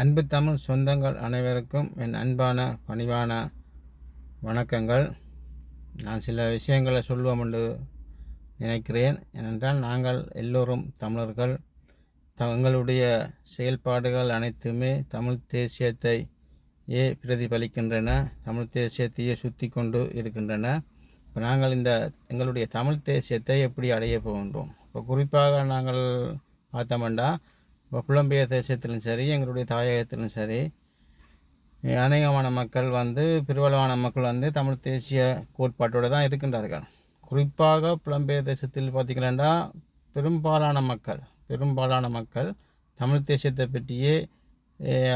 அன்பு தமிழ் சொந்தங்கள் அனைவருக்கும் என் அன்பான பணிவான வணக்கங்கள். நான் சில விஷயங்களை சொல்லுவோம் என்று நினைக்கிறேன். ஏனென்றால் நாங்கள் எல்லோரும் தமிழர்கள். தங்களுடைய செயல்பாடுகள் அனைத்துமே தமிழ் தேசியத்தை ஏ பிரதிபலிக்கின்றன. தமிழ் தேசியத்தையே சுற்றி கொண்டு இருக்கின்றன. இப்போ நாங்கள் இந்த எங்களுடைய தமிழ் தேசியத்தை எப்படி அடைய போகின்றோம்? இப்போ குறிப்பாக நாங்கள் பார்த்தோம்னா இப்போ புலம்பெயர் தேசத்திலும் சரி எங்களுடைய தாயகத்திலும் சரி அநேகமான மக்கள் வந்து பெருவளவான மக்கள் வந்து தமிழ் தேசிய கோட்பாட்டோடு தான் இருக்கின்றார்கள். குறிப்பாக புலம்பெயர் தேசத்தில் பார்த்திங்கன்னா பெரும்பாலான மக்கள் பெரும்பாலான மக்கள் தமிழ் தேசியத்தை பற்றியே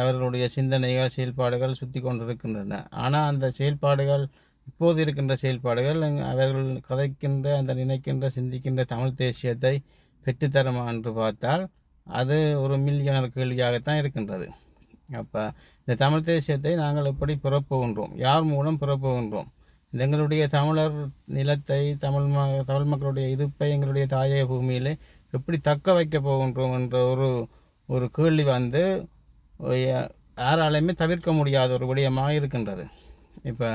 அவர்களுடைய சிந்தனைகள் செயல்பாடுகள் சுற்றி கொண்டிருக்கின்றன. ஆனால் அந்த செயல்பாடுகள் இப்போது இருக்கின்ற செயல்பாடுகள் அவர்கள் கதைக்கின்ற அந்த நினைக்கின்ற சிந்திக்கின்ற தமிழ் தேசியத்தை பெற்றுத்தருமா என்று பார்த்தால் அது ஒரு மில்லியனர் கேள்வியாகத்தான் இருக்கின்றது. அப்போ இந்த தமிழ் தேசியத்தை நாங்கள் எப்படி பிறப்புகின்றோம்? யார் மூலம் பிறப்புகின்றோம்? எங்களுடைய தமிழர் நிலத்தை தமிழ் ம தமிழ் மக்களுடைய இருப்பை எங்களுடைய தாயக பூமியில் எப்படி தக்க வைக்க போகின்றோம் என்ற ஒரு ஒரு கேள்வி வந்து யாராலையுமே தவிர்க்க முடியாத ஒரு விடயமாக இருக்கின்றது. இப்போ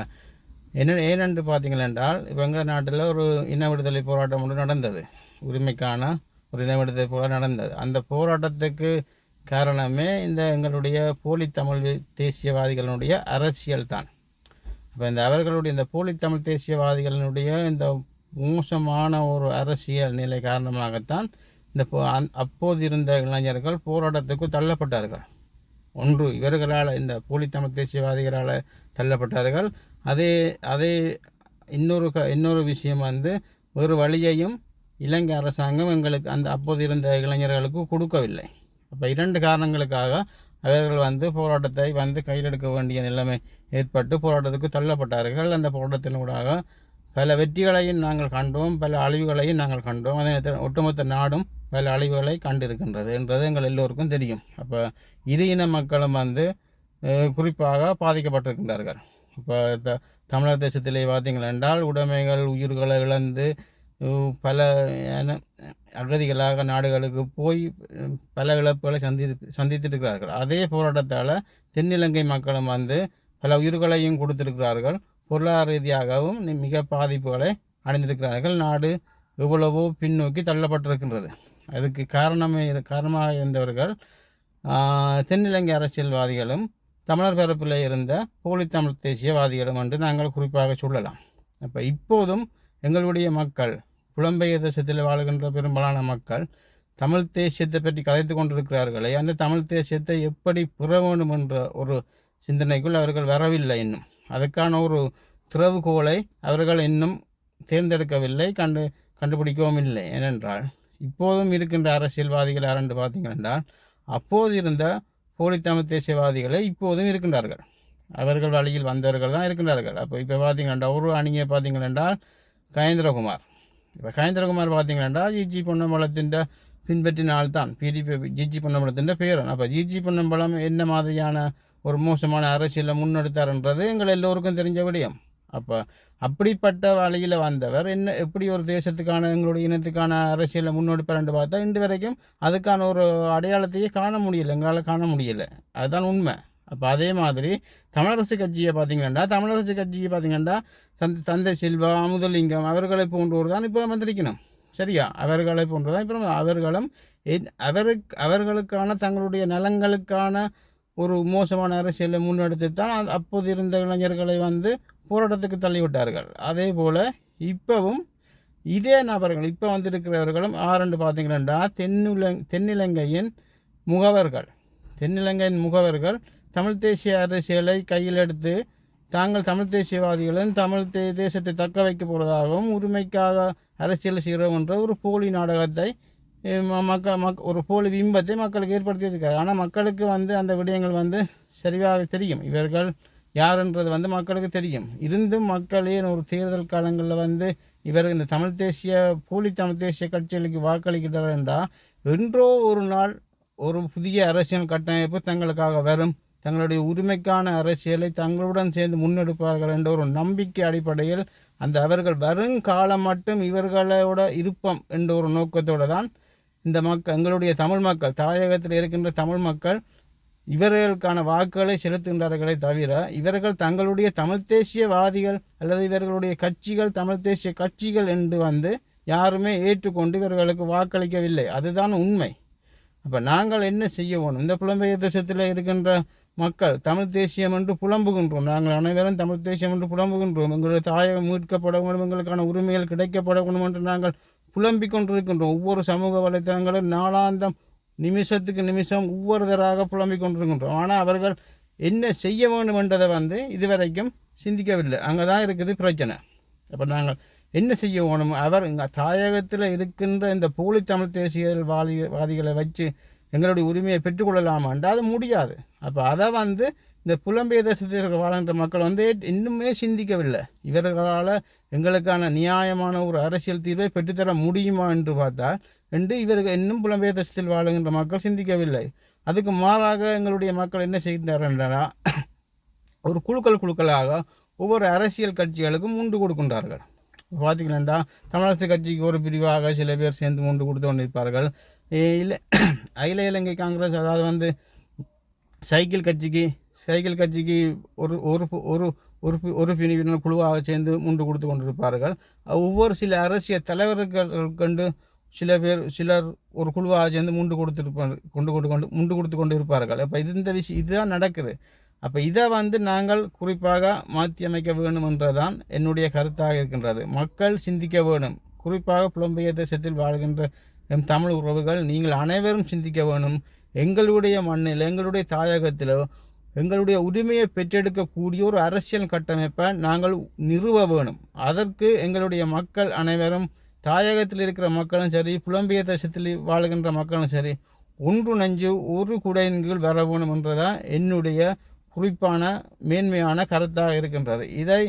என்ன ஏனென்று பார்த்தீங்களென்றால் இப்போ எங்கள் நாட்டில் ஒரு இன விடுதலை போராட்டம் ஒன்று நடந்தது. உரிமைக்கான ஒரு இன போல நடந்தது. அந்த போராட்டத்துக்கு காரணமே இந்த எங்களுடைய போலி தமிழ் தேசியவாதிகளினுடைய அரசியல் தான். அப்போ இந்த அவர்களுடைய இந்த போலி தமிழ் தேசியவாதிகளினுடைய இந்த மோசமான ஒரு அரசியல் நிலை காரணமாகத்தான் இந்த அப்போது இருந்த இளைஞர்கள் போராட்டத்துக்கு தள்ளப்பட்டார்கள். ஒன்று இவர்களால் இந்த போலி தமிழ் தேசியவாதிகளால் தள்ளப்பட்டார்கள். அதே அதே இன்னொரு க இன்னொரு விஷயம் வந்து ஒரு வழியையும் இலங்கை அரசாங்கம் எங்களுக்கு அந்த அப்போது இருந்த இளைஞர்களுக்கு கொடுக்கவில்லை. அப்போ இரண்டு காரணங்களுக்காக அவர்கள் வந்து போராட்டத்தை வந்து கையில் எடுக்க வேண்டிய நிலைமை ஏற்பட்டு போராட்டத்துக்கு தள்ளப்பட்டார்கள். அந்த போராட்டத்தினூடாக பல வெற்றிகளையும் நாங்கள் கண்டோம் பல அழிவுகளையும் நாங்கள் கண்டோம். அதே நேரத்தில் ஒட்டுமொத்த நாடும் பல அழிவுகளை கண்டிருக்கின்றது என்றது எங்கள் எல்லோருக்கும் தெரியும். அப்போ இரு இன மக்களும் வந்து குறிப்பாக பாதிக்கப்பட்டிருக்கின்றார்கள். இப்போ த தமிழர் தேசத்திலே பார்த்தீங்களென்றால் உடைமைகள் உயிர்களை இழந்து பல அகதிகளாக நாடுகளுக்கு போய் பல இழப்புகளை சந்தி சந்தித்திருக்கிறார்கள். அதே போராட்டத்தால் தென்னிலங்கை மக்களும் வந்து பல உயிர்களையும் கொடுத்திருக்கிறார்கள். பொருளாதார ரீதியாகவும் மிக பாதிப்புகளை அடைந்திருக்கிறார்கள். நாடு எவ்வளவோ பின்னோக்கி தள்ளப்பட்டிருக்கின்றது. அதுக்கு காரணமே காரணமாக இருந்தவர்கள் தென்னிலங்கை அரசியல்வாதிகளும் தமிழர் பரப்பில் இருந்த போலி தமிழ் தேசியவாதிகளும் என்று நாங்கள் குறிப்பாக சொல்லலாம். அப்போ இப்போதும் எங்களுடைய மக்கள் புலம்பெயர் தேசத்தில் வாழ்கின்ற பெரும்பாலான மக்கள் தமிழ் தேசியத்தை பற்றி கதைத்து கொண்டிருக்கிறார்களே அந்த தமிழ் தேசியத்தை எப்படி புற வேண்டும் என்ற ஒரு சிந்தனைக்குள் அவர்கள் வரவில்லை இன்னும். அதுக்கான ஒரு திறவுகோலை அவர்கள் இன்னும் தேர்ந்தெடுக்கவில்லை கண்டு கண்டுபிடிக்கவும் இல்லை. ஏனென்றால் இப்போதும் இருக்கின்ற அரசியல்வாதிகள் யாரென்று பார்த்தீங்கன்னா அப்போது இருந்த போலி தமிழ் தேசியவாதிகளை இப்போதும் இருக்கின்றார்கள். அவர்கள் வழியில் வந்தவர்கள் தான் இருக்கின்றார்கள். அப்போ இப்போ பார்த்தீங்கன்னா ஒரு அணியை பார்த்தீங்கன்னா கயேந்திரகுமார். இப்போ கயேந்திரகுமார் பார்த்தீங்கன்னா ஜிஜி பொன்னம்பலத்தின் பின்பற்றினால் தான் பிடிபி ஜிஜி பொன்னம்பலத்தின் பேரன். அப்போ ஜிஜி பொன்னம்பலம் என்ன மாதிரியான ஒரு மோசமான அரசியலை முன்னெடுத்தார்ன்றது எங்கள் எல்லோருக்கும் தெரிஞ்ச விடயம். அப்போ அப்படிப்பட்ட வழியில் வந்தவர் என்ன எப்படி ஒரு தேசத்துக்கான எங்களுடைய இனத்துக்கான அரசியலை முன்னெடுப்பார்ன்னு பார்த்தா இன்று வரைக்கும் அதுக்கான ஒரு அடையாளத்தையே காண முடியல எங்களால் காண முடியல. அதுதான் உண்மை. அப்போ அதே மாதிரி தமிழரசு கட்சியை பார்த்தீங்கன்னா தமிழரசு கட்சியை பார்த்தீங்கன்னா தந்தை தந்தை செல்வா அமுதலிங்கம் அவர்களை போன்றோர் தான் இப்போ வந்திருக்கணும். சரியா? அவர்களை போன்று தான் இப்போ அவர்களும் அவருக்கு அவர்களுக்கான தங்களுடைய நலங்களுக்கான ஒரு மோசமான அரசியலை முன்னெடுத்து தான் அப்போது இருந்த இளைஞர்களை வந்து போராட்டத்துக்கு தள்ளிவிட்டார்கள். அதே போல் இப்போவும் இதே நபர்கள் இப்போ வந்திருக்கிறவர்களும் ஆரண்டு பார்த்தீங்கன்னா தென்னிலங் தென்னிலங்கையின் முகவர்கள் தென்னிலங்கையின் முகவர்கள் தமிழ் தேசிய அரசியலை கையில் எடுத்து தாங்கள் தமிழ் தேசியவாதிகளும் தமிழ் தே தேசத்தை தக்க வைக்க போவதாகவும் உரிமைக்காக அரசியல் செய்கிறோம் என்ற ஒரு போலி நாடகத்தை மக்கள் மக் ஒரு போலி பிம்பத்தை மக்களுக்கு ஏற்படுத்தி வச்சுருக்காரு ஆனால் மக்களுக்கு வந்து அந்த விடயங்கள் வந்து சரியாக தெரியும். இவர்கள் யாருன்றது வந்து மக்களுக்கு தெரியும். இருந்தும் மக்களே ஒரு தேர்தல் காலங்களில் வந்து இவர் இந்த தமிழ் தேசிய போலி தமிழ் தேசிய கட்சிகளுக்கு வாக்களிக்கிறார் என்றால் என்றோ ஒரு நாள் ஒரு புதிய அரசியல் கட்டமைப்பு தங்களுக்காக வரும். தங்களுடைய உரிமைக்கான அரசியலை தங்களுடன் சேர்ந்து முன்னெடுப்பார்கள் என்ற ஒரு நம்பிக்கை அடிப்படையில் அந்த அவர்கள் வருங்காலம் மட்டும் இவர்களோட இருப்பம் என்ற ஒரு நோக்கத்தோடு தான் இந்த மக்கள் எங்களுடைய தமிழ் மக்கள் தாயகத்தில் இருக்கின்ற தமிழ் மக்கள் இவர்களுக்கான வாக்குகளை செலுத்துகின்றார்களே தவிர இவர்கள் தங்களுடைய தமிழ் தேசியவாதிகள் அல்லது இவர்களுடைய கட்சிகள் தமிழ் தேசிய கட்சிகள் என்று வந்து யாருமே ஏற்றுக்கொண்டு இவர்களுக்கு வாக்களிக்கவில்லை. அதுதான் உண்மை. அப்போ நாங்கள் என்ன செய்ய வேணும் இந்த புலம்பெயர் தேசத்தில் இருக்கின்ற மக்கள் தமிழ் தேசியம் என்று புலம்புகின்றோம். நாங்கள் அனைவரும் தமிழ் தேசியம் என்று புலம்புகின்றோம். எங்களுடைய தாயகம் மீட்கப்பட வேண்டும் எங்களுக்கான உரிமைகள் கிடைக்கப்பட வேண்டும் என்று நாங்கள் புலம்பிக் கொண்டிருக்கின்றோம். ஒவ்வொரு சமூக வலைத்தளங்களும் நாளாந்தம் நிமிஷத்துக்கு நிமிஷம் ஒவ்வொருதராக புலம்பிக் கொண்டிருக்கின்றோம். ஆனால் அவர்கள் என்ன செய்ய வேண்டும் என்றதை வந்து இதுவரைக்கும் சிந்திக்கவில்லை. அங்கே தான் இருக்குது பிரச்சனை. அப்போ நாங்கள் என்ன செய்ய வேணும்? அவர் இங்கே தாயகத்தில் இருக்கின்ற இந்த போலி தமிழ் தேசியவாதி வாதிகளை வச்சு எங்களுடைய உரிமையை பெற்றுக்கொள்ளலாமான்ட்டு அது முடியாது. அப்போ அதை வந்து இந்த புலம்பெயர் தேசத்தில் வாழ்கின்ற மக்கள் வந்து இன்னுமே சிந்திக்கவில்லை. இவர்களால் எங்களுக்கான நியாயமான ஒரு அரசியல் தீர்வை பெற்றுத்தர முடியுமா என்று பார்த்தால் என்று இவர்கள் இன்னும் புலம்பெயர் தேசத்தில் வாழுகின்ற மக்கள் சிந்திக்கவில்லை. அதுக்கு மாறாக எங்களுடைய மக்கள் என்ன செய்கின்றார்கள் ஒரு குழுக்கள் குழுக்களாக ஒவ்வொரு அரசியல் கட்சிகளுக்கும் உண்டு கொடுக்கின்றார்கள். பார்த்தீங்கன்னா தமிழரசு கட்சிக்கு ஒரு பிரிவாக சில பேர் சேர்ந்து முண்டு கொடுத்து கொண்டிருப்பார்கள். இல்லை. அகில இலங்கை காங்கிரஸ் அதாவது வந்து சைக்கிள் கட்சிக்கு சைக்கிள் கட்சிக்கு ஒரு ஒரு ஒரு ஒரு ஒரு குழுவாக சேர்ந்து முண்டு கொடுத்து கொண்டிருப்பார்கள். ஒவ்வொரு சில அரசியல் தலைவர்கள் கண்டு சில பேர் சிலர் ஒரு குழுவாக சேர்ந்து முண்டு கொடுத்துருப்பார் கொண்டு கொண்டு கொண்டு முண்டு கொடுத்து கொண்டு இருப்பார்கள் அப்போ இது இந்த விஷயம் இதுதான் நடக்குது. அப்போ இதை வந்து நாங்கள் குறிப்பாக மாற்றி அமைக்க வேணும் என்றதான் என்னுடைய கருத்தாக இருக்கின்றது. மக்கள் சிந்திக்க வேணும் குறிப்பாக புலம்பெயர் தேசத்தில் வாழ்கின்ற எம் தமிழ் உறவுகள் நீங்கள் அனைவரும் சிந்திக்க வேணும். எங்களுடைய மண்ணில் எங்களுடைய தாயகத்தில் எங்களுடைய உரிமையை பெற்றெடுக்கக்கூடிய ஒரு அரசியல் கட்டமைப்பை நாங்கள் நிறுவ வேணும். அதற்கு எங்களுடைய மக்கள் அனைவரும் தாயகத்தில் இருக்கிற மக்களும் சரி புலம்பெயர் தேசத்தில் வாழ்கின்ற மக்களும் சரி ஒன்று நஞ்சு ஒரு குடையின் கீழ் வர வேணும் என்றதான் என்னுடைய குறிப்பான மேன்மையான கருத்தாக இருக்கின்றது. இதை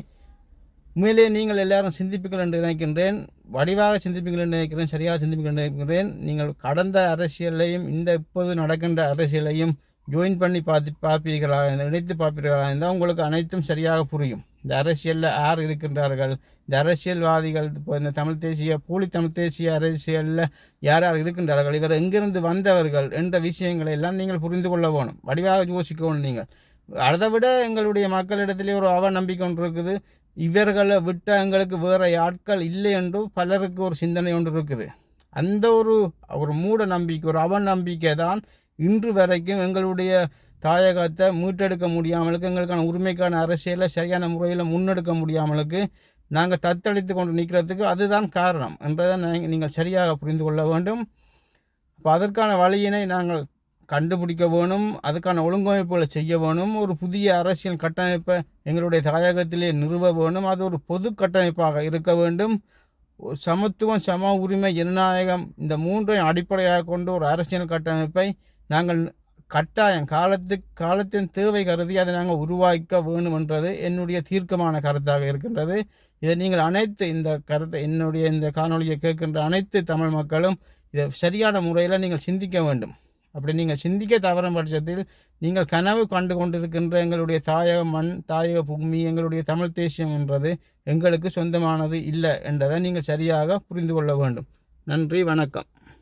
உண்மையிலே நீங்கள் எல்லாரும் சிந்திப்பீர்கள் என்று நினைக்கின்றேன். வடிவாக சிந்திப்பீர்கள் என்று நினைக்கிறேன். சரியாக சிந்திப்பீர்கள் என்று நினைக்கின்றேன். நீங்கள் கடந்த அரசியலையும் இந்த இப்போது நடக்கின்ற அரசியலையும் ஜாயின் பண்ணி பார்த்து பார்ப்பீர்களா நினைத்து பார்ப்பீர்களா இருந்தால் உங்களுக்கு அனைத்தும் சரியாக புரியும். இந்த அரசியலில் யார் இருக்கின்றார்கள்? இந்த அரசியல்வாதிகள் இப்போ இந்த தமிழ் தேசிய போலி தமிழ் தேசிய அரசியலில் யார் யார் இருக்கின்றார்கள்? இவர் எங்கிருந்து வந்தவர்கள் என்ற விஷயங்களை எல்லாம் நீங்கள் புரிந்து கொள்ள வேணும். வடிவாக யோசிக்கணும் நீங்கள். அதை விட எங்களுடைய மக்களிடத்திலே ஒரு அவ நம்பிக்கை ஒன்று இருக்குது. இவர்களை விட்ட எங்களுக்கு வேறு ஆட்கள் இல்லை என்று பலருக்கு ஒரு சிந்தனை ஒன்று இருக்குது. அந்த ஒரு ஒரு மூட நம்பிக்கை ஒரு அவநம்பிக்கை தான் இன்று வரைக்கும் எங்களுடைய தாயகத்தை மீட்டெடுக்க முடியாமலுக்கு எங்களுக்கான உரிமைக்கான அரசியலை சரியான முறையில் முன்னெடுக்க முடியாமலுக்கு நாங்கள் தத்தளித்து கொண்டு நிற்கிறதுக்கு அதுதான் காரணம். என்பதை நீங்கள் சரியாக புரிந்து கொள்ள வேண்டும். அப்போ அதற்கான வழியினை நாங்கள் கண்டுபிடிக்க வேணும் அதுக்கான ஒழுங்கமைப்புகளை செய்ய வேணும் ஒரு புதிய அரசியல் கட்டமைப்பை எங்களுடைய தாயகத்திலே நிறுவ வேணும் அது ஒரு பொது கட்டமைப்பாக இருக்க வேண்டும். சமத்துவம் சம உரிமை ஜனநாயகம் இந்த மூன்றையும் அடிப்படையாக கொண்டு ஒரு அரசியல் கட்டமைப்பை நாங்கள் கட்டாயம் காலத்து காலத்தின் தேவை கருதி அதை நாங்கள் உருவாக்க வேணும் என்றது என்னுடைய தீர்க்கமான கருத்தாக இருக்கின்றது. இதை நீங்கள் அனைத்து இந்த கருத்தை என்னுடைய இந்த காணொலியை கேட்கின்ற அனைத்து தமிழ் மக்களும் இதை சரியான முறையில் நீங்கள் சிந்திக்க வேண்டும். அப்படி நீங்கள் சிந்திக்க தவறும் பட்சத்தில் நீங்கள் கனவு கண்டு கொண்டிருக்கின்ற எங்களுடைய தாயக மண் தாயக பூமி எங்களுடைய தமிழ் தேசியம் என்றது எங்களுக்கு சொந்தமானது இல்லை என்றதை நீங்கள் சரியாக புரிந்து கொள்ள வேண்டும். நன்றி வணக்கம்.